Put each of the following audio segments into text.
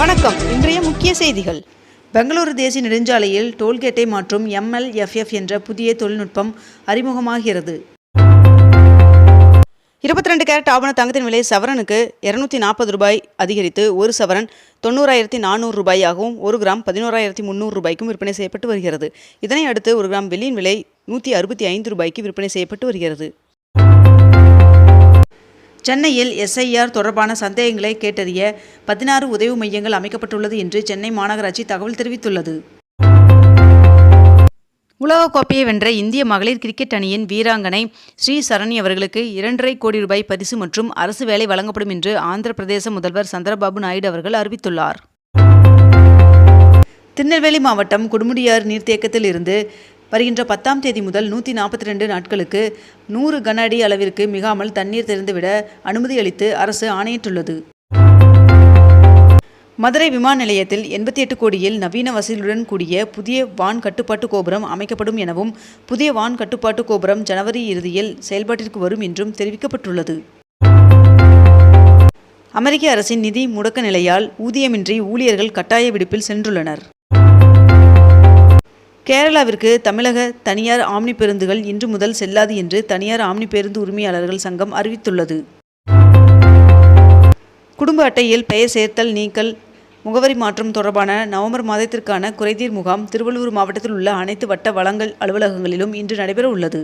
வணக்கம். இன்றைய முக்கிய செய்திகள். பெங்களூரு தேசிய நெடுஞ்சாலையில் டோல்கேட்டை மாற்றும் எம்எல்எஃப்எஃப் என்ற புதிய தொழில்நுட்பம் அறிமுகமாகிறது. இருபத்தி ரெண்டு கேரட் ஆவண தங்கத்தின் விலை சவரனுக்கு இருநூத்தி நாற்பது ரூபாய் அதிகரித்து ஒரு சவரன் தொண்ணூறாயிரத்தி நானூறு ரூபாயாகவும் ஒரு கிராம் பதினோராயிரத்தி முந்நூறு ரூபாய்க்கும் விற்பனை செய்யப்பட்டு வருகிறது. இதனை அடுத்து ஒரு கிராம் வெள்ளியின் விலை நூற்றி அறுபத்தி ஐந்து ரூபாய்க்கு விற்பனை செய்யப்பட்டு வருகிறது. சென்னையில் எஸ்ஐஆர் தொடர்பான சந்தேகங்களை கேட்டறிய பதினாறு உதவி மையங்கள் அமைக்கப்பட்டுள்ளது என்று சென்னை மாநகராட்சி தகவல் தெரிவித்துள்ளது. உலகக்கோப்பையை வென்ற இந்திய மகளிர் கிரிக்கெட் அணியின் வீராங்கனை ஸ்ரீ சரணி அவர்களுக்கு இரண்டரை கோடி ரூபாய் பரிசு மற்றும் அரசு வேலை வழங்கப்படும் என்று ஆந்திர பிரதேச முதல்வர் சந்திரபாபு நாயுடு அவர்கள் அறிவித்துள்ளார். திருநெல்வேலி மாவட்டம் குடுமுடியார் நீர்த்தேக்கத்தில் இருந்து வருகின்ற பத்தாம் தேதி முதல் நூற்றி நாற்பத்தி ரெண்டு நாட்களுக்கு நூறு கன அடி அளவிற்கு மிகாமல் தண்ணீர் திறந்துவிட அனுமதி அளித்து அரசு ஆணையிட்டுள்ளது. மதுரை விமான நிலையத்தில் எண்பத்தி எட்டு கோடியில் நவீன வசதியுடன் கூடிய புதிய வான் கட்டுப்பாட்டு கோபுரம் அமைக்கப்படும் எனவும் புதிய வான் கட்டுப்பாட்டு கோபுரம் ஜனவரி இறுதியில் செயல்பாட்டிற்கு வரும் என்றும் தெரிவிக்கப்பட்டுள்ளது. அமெரிக்க அரசின் நிதி முடக்க நிலையால் ஊதியமின்றி ஊழியர்கள் கட்டாய விடுப்பில் சென்றுள்ளனர். கேரளாவிற்கு தமிழக தனியார் ஆம்னி பேருந்துகள் இன்று முதல் செல்லாது என்று தனியார் ஆம்னி பேருந்து உரிமையாளர்கள் சங்கம் அறிவித்துள்ளது. குடும்ப அட்டையில் பெயர் சேர்த்தல் நீக்கல் முகவரி மாற்றம் தொடர்பான நவம்பர் மாதத்திற்கான குறைதீர் முகாம் திருவள்ளூர் மாவட்டத்தில் உள்ள அனைத்து வட்ட வளங்கள் அலுவலகங்களிலும் இன்று நடைபெற உள்ளது.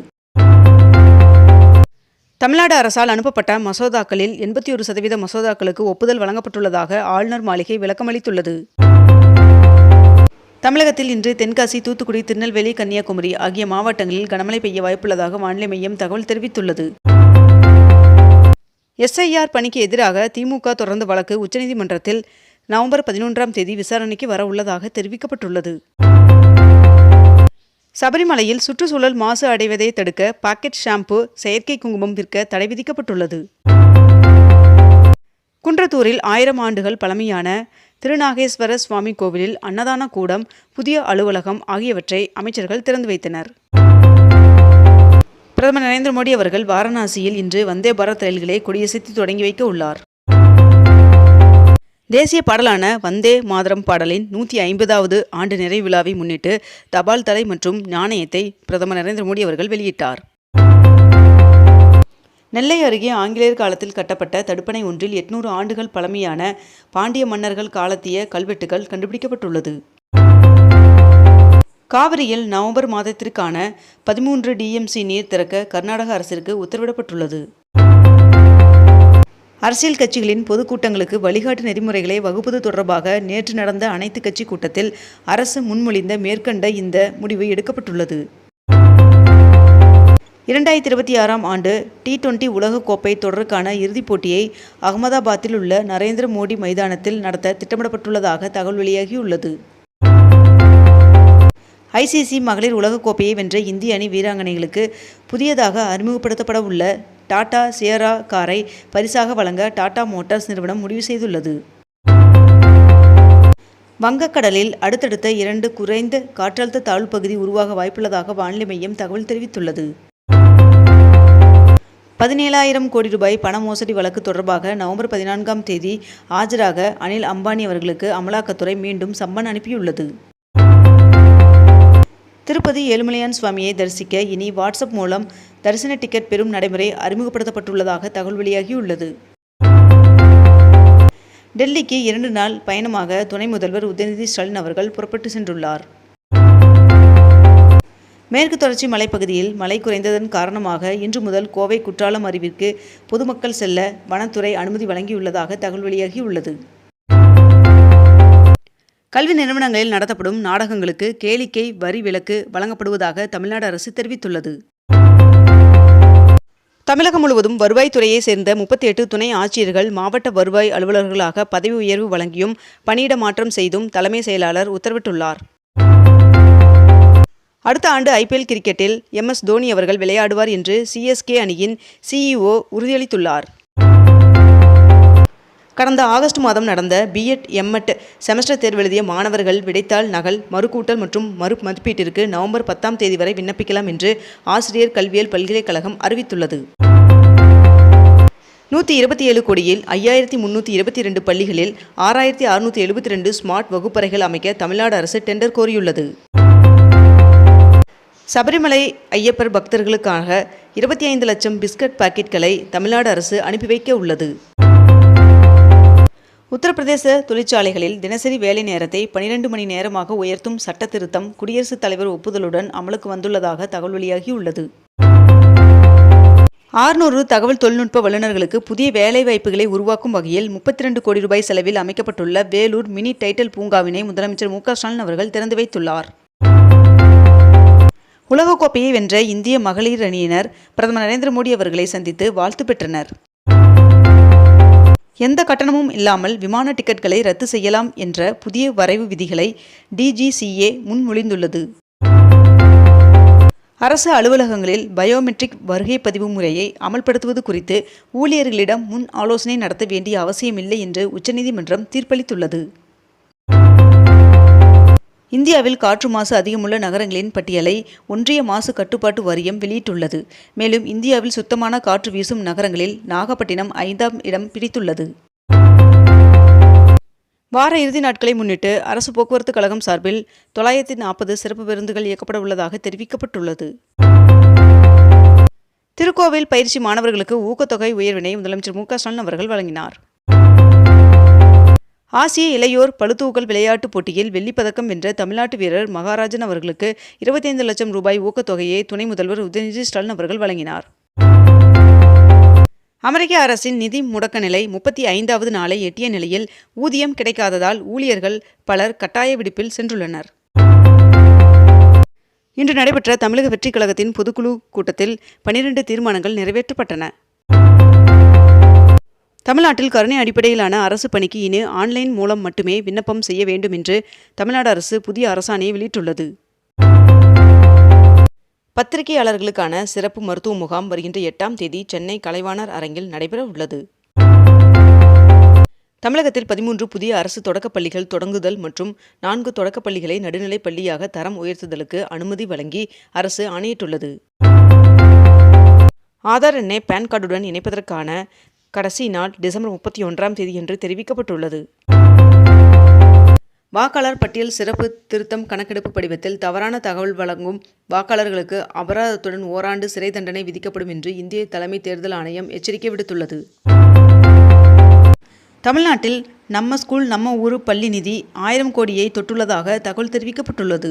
தமிழ்நாடு அரசால் அனுப்பப்பட்ட மசோதாக்களில் எண்பத்தி ஒரு சதவீத மசோதாக்களுக்கு ஒப்புதல் வழங்கப்பட்டுள்ளதாக ஆளுநர் மாளிகை விளக்கமளித்துள்ளது. தமிழகத்தில் இன்று தென்காசி தூத்துக்குடி திருநெல்வேலி கன்னியாகுமரி ஆகிய மாவட்டங்களில் கனமழை பெய்ய வாய்ப்புள்ளதாக வானிலை மையம் தகவல் தெரிவித்துள்ளது. எஸ்ஐஆர் பணிக்கு எதிராக திமுக தொடர்ந்த வழக்கு உச்சநீதிமன்றத்தில் நவம்பர் பதினொன்றாம் தேதி விசாரணைக்கு வர உள்ளதாக தெரிவிக்கப்பட்டுள்ளது. சபரிமலையில் சுற்றுச்சூழல் மாசு அடைவதை தடுக்க பாக்கெட் ஷாம்பு செயற்கை குங்குமம் விற்க தடை விதிக்கப்பட்டுள்ளது. குன்றத்தூரில் ஆயிரம் ஆண்டுகள் பழமையான திருநாகேஸ்வர சுவாமி கோவிலில் அன்னதான கூடம் புதிய அலுவலகம் ஆகியவற்றை அமைச்சர்கள் திறந்து வைத்தனர். பிரதமர் நரேந்திர மோடி அவர்கள் வாரணாசியில் இன்று வந்தே பாரத் ரயில்களை கொடியசைத்து தொடங்கி வைக்க உள்ளார். தேசிய பாடலான வந்தே மாதரம் பாடலின் நூற்றி ஐம்பதாவது ஆண்டு நிறைவு விழாவை முன்னிட்டு தபால் தலை மற்றும் நாணயத்தை பிரதமர் நரேந்திர மோடி அவர்கள் வெளியிட்டார். நெல்லை அருகே ஆங்கிலேயர் காலத்தில் கட்டப்பட்ட தடுப்பணை ஒன்றில் எட்நூறு ஆண்டுகள் பழமையான பாண்டிய மன்னர்கள் காலத்திய கல்வெட்டுகள் கண்டுபிடிக்கப்பட்டுள்ளது. காவிரியில் நவம்பர் மாதத்திற்கான பதிமூன்று டிஎம்சி நீர் திறக்க கர்நாடக அரசிற்கு உத்தரவிடப்பட்டுள்ளது. அரசியல் கட்சிகளின் பொதுக்கூட்டங்களுக்கு வழிகாட்டு நெறிமுறைகளை வகுப்பது தொடர்பாக நேற்று நடந்த அனைத்து கட்சி கூட்டத்தில் அரசு முன்மொழிந்த மேற்கண்ட இந்த முடிவு எடுக்கப்பட்டுள்ளது. இரண்டாயிரத்தி இருபத்தி ஆறாம் ஆண்டு டி டுவெண்டி உலகக்கோப்பை தொடருக்கான இறுதிப் போட்டியை அகமதாபாத்தில் உள்ள நரேந்திர மோடி மைதானத்தில் நடத்த திட்டமிடப்பட்டுள்ளதாக தகவல் வெளியாகியுள்ளது. ஐசிசி மகளிர் உலகக்கோப்பையை வென்ற இந்திய அணி வீராங்கனைகளுக்கு புதியதாக அறிமுகப்படுத்தப்பட உள்ள டாடா சியரா காரை பரிசாக வழங்க டாடா மோட்டார்ஸ் நிறுவனம் முடிவு செய்துள்ளது. வங்கக்கடலில் அடுத்தடுத்த இரண்டு குறைந்த காற்றழுத்த தாழ்வு பகுதி உருவாக வாய்ப்புள்ளதாக வானிலை மையம் தகவல் தெரிவித்துள்ளது. பதினேழாயிரம் கோடி ரூபாய் பண மோசடி வழக்கு தொடர்பாக நவம்பர் பதினான்காம் தேதி ஆஜராக அனில் அம்பானி அவர்களுக்கு அமலாக்கத்துறை மீண்டும் சம்மன் அனுப்பியுள்ளது. திருப்பதி ஏழுமலையான் சுவாமியை தரிசிக்க இனி வாட்ஸ்அப் மூலம் தரிசன டிக்கெட் பெறும் நடைமுறை அறிமுகப்படுத்தப்பட்டுள்ளதாக தகவல் வெளியாகியுள்ளது. டெல்லிக்கு இரண்டு நாள் பயணமாக துணை முதல்வர் உதயநிதி ஸ்டாலின் அவர்கள் புறப்பட்டு சென்றுள்ளார். மேற்கு தொடர்ச்சி மலைப்பகுதியில் மழை குறைந்ததன் காரணமாக இன்று முதல் கோவை குற்றாலம் அருவிற்கு பொதுமக்கள் செல்ல வனத்துறை அனுமதி வழங்கியுள்ளதாக தகவல் வெளியாகியுள்ளது. கல்வி நிறுவனங்களில் நடத்தப்படும் நாடகங்களுக்கு கேளிக்கை வரி விலக்கு வழங்கப்படுவதாக தமிழ்நாடு அரசு தெரிவித்துள்ளது. தமிழகம் முழுவதும் வருவாய்த்துறையை சேர்ந்த முப்பத்தி எட்டு துணை ஆட்சியர்கள் மாவட்ட வருவாய் அலுவலர்களாக பதவி உயர்வு வழங்கியும் பணியிட மாற்றம் செய்தும் தலைமை செயலாளர் உத்தரவிட்டுள்ளார். அடுத்த ஆண்டு ஐபிஎல் கிரிக்கெட்டில் எம் எஸ் தோனி அவர்கள் விளையாடுவார் என்று சிஎஸ்கே அணியின் சிஇஓ உறுதியளித்துள்ளார். கடந்த ஆகஸ்ட் மாதம் நடந்த பிஎட் எம்எட் செமஸ்டர் தேர்வு எழுதிய மாணவர்கள் விடைத்தாள் நகல் மறுக்கூட்டல் மற்றும் மறு மதிப்பீட்டிற்கு நவம்பர் பத்தாம் தேதி வரை விண்ணப்பிக்கலாம் என்று ஆசிரியர் கல்வியியல் பல்கலைக்கழகம் அறிவித்துள்ளது. நூற்றி இருபத்தி ஏழு கோடியில் ஐயாயிரத்தி முந்நூற்றி இருபத்தி ரெண்டு பள்ளிகளில் ஆறாயிரத்தி அறுநூற்றி எழுபத்தி ரெண்டு ஸ்மார்ட் வகுப்பறைகள் அமைக்க தமிழ்நாடு அரசு டெண்டர் கோரியுள்ளது. சபரிமலை ஐயப்பர் பக்தர்களுக்காக இருபத்தி ஐந்து லட்சம் பிஸ்கட் பாக்கெட்களை தமிழ்நாடு அரசு அனுப்பி வைக்க உள்ளது. உத்தரப்பிரதேச தொழிற்சாலைகளில் தினசரி வேலை நேரத்தை பனிரெண்டு மணி நேரமாக உயர்த்தும் சட்ட திருத்தம் குடியரசுத் தலைவர் ஒப்புதலுடன் அமலுக்கு வந்துள்ளதாக தகவல் வெளியாகியுள்ளது. ஆறுநூறு தகவல் தொழில்நுட்ப வல்லுநர்களுக்கு புதிய வேலைவாய்ப்புகளை உருவாக்கும் வகையில் முப்பத்தி ரெண்டு கோடி ரூபாய் செலவில் அமைக்கப்பட்டுள்ள வேலூர் மினி டைட்டில் பூங்காவினை முதலமைச்சர் மு க ஸ்டாலின் அவர்கள் திறந்து வைத்துள்ளார். உலகக்கோப்பையை வென்ற இந்திய மகளிர் அணியினர் பிரதமர் நரேந்திர மோடி அவர்களை சந்தித்து வாழ்த்து பெற்றனர். எந்த கட்டணமும் இல்லாமல் விமான டிக்கெட்களை ரத்து செய்யலாம் என்ற புதிய வரைவு விதிகளை டிஜிசிஏ முன்மொழிந்துள்ளது. அரசு அலுவலகங்களில் பயோமெட்ரிக் வருகை பதிவு முறையை அமல்படுத்துவது குறித்து ஊழியர்களிடம் முன் ஆலோசனை நடத்த வேண்டிய அவசியமில்லை என்று உச்சநீதிமன்றம் தீர்ப்பளித்துள்ளது. இந்தியாவில் காற்று மாசு அதிகமுள்ள நகரங்களின் பட்டியலை ஒன்றிய மாசு கட்டுப்பாட்டு வாரியம் வெளியிட்டுள்ளது. மேலும் இந்தியாவில் சுத்தமான காற்று வீசும் நகரங்களில் நாகப்பட்டினம் ஐந்தாம் இடம் பிடித்துள்ளது. வார இறுதி நாட்களை முன்னிட்டு அரசு போக்குவரத்து கழகம் சார்பில் தொள்ளாயிரத்தி நாற்பது சிறப்பு பேருந்துகள் இயக்கப்பட உள்ளதாக தெரிவிக்கப்பட்டுள்ளது. திருக்கோவில் பயிற்சி மாணவர்களுக்கு ஊக்கத்தொகை உயர்வினை முதலமைச்சர் மு க ஸ்டாலின் அவர்கள் வழங்கினார். ஆசிய இளையோர் பளுதூக்கல் விளையாட்டுப் போட்டியில் வெள்ளிப்பதக்கம் வென்ற தமிழ்நாட்டு வீரர் மகாராஜன் அவர்களுக்கு இருபத்தைந்து லட்சம் ரூபாய் ஊக்கத்தொகையை துணை முதல்வர் உதயநிதி ஸ்டாலின் அவர்கள் வழங்கினார். அமெரிக்க அரசின் நிதி முடக்க நிலை முப்பத்தி ஐந்தாவது நாளை எட்டிய நிலையில் ஊதியம் கிடைக்காததால் ஊழியர்கள் பலர் கட்டாய விடுப்பில் சென்றுள்ளனர். இன்று நடைபெற்ற தமிழக வெற்றிக் கழகத்தின் பொதுக்குழு கூட்டத்தில் பனிரெண்டு தீர்மானங்கள் நிறைவேற்றப்பட்டன. தமிழ்நாட்டில் கருணை அடிப்படையிலான அரசு பணிக்கு இனி ஆன்லைன் மூலம் மட்டுமே விண்ணப்பம் செய்ய வேண்டும் என்று தமிழ்நாடு அரசு புதிய அரசாணையை வெளியிட்டுள்ளது. பத்திரிகையாளர்களுக்கான சிறப்பு மருத்துவ முகாம் வருகின்ற எட்டாம் தேதி சென்னை கலைவாணர் அரங்கில் நடைபெற உள்ளது. தமிழகத்தில் பதிமூன்று புதிய அரசு தொடக்கப் பள்ளிகள் தொடங்குதல் மற்றும் நான்கு தொடக்கப் பள்ளிகளை நடுநிலைப் பள்ளியாக தரம் உயர்த்துதலுக்கு அனுமதி வழங்கி அரசு ஆணையிட்டுள்ளது. ஆதார் எண்ணை பான் கார்டுடன் இணைப்பதற்கான கடைசி நாள் டிசம்பர் முப்பத்தி ஒன்றாம் தேதி என்று தெரிவிக்கப்பட்டுள்ளது. வாக்காளர் பட்டியல் சிறப்பு திருத்தம் கணக்கெடுப்பு படிவத்தில் தவறான தகவல் வழங்கும் வாக்காளர்களுக்கு அபராதத்துடன் ஓராண்டு சிறை தண்டனை விதிக்கப்படும் என்று இந்திய தலைமை தேர்தல் ஆணையம் எச்சரிக்கை விடுத்துள்ளது. தமிழ்நாட்டில் நம்ம ஸ்கூல் நம்ம ஊரு பள்ளி நிதி ஆயிரம் கோடியை தொட்டுள்ளதாக தகவல் தெரிவிக்கப்பட்டுள்ளது.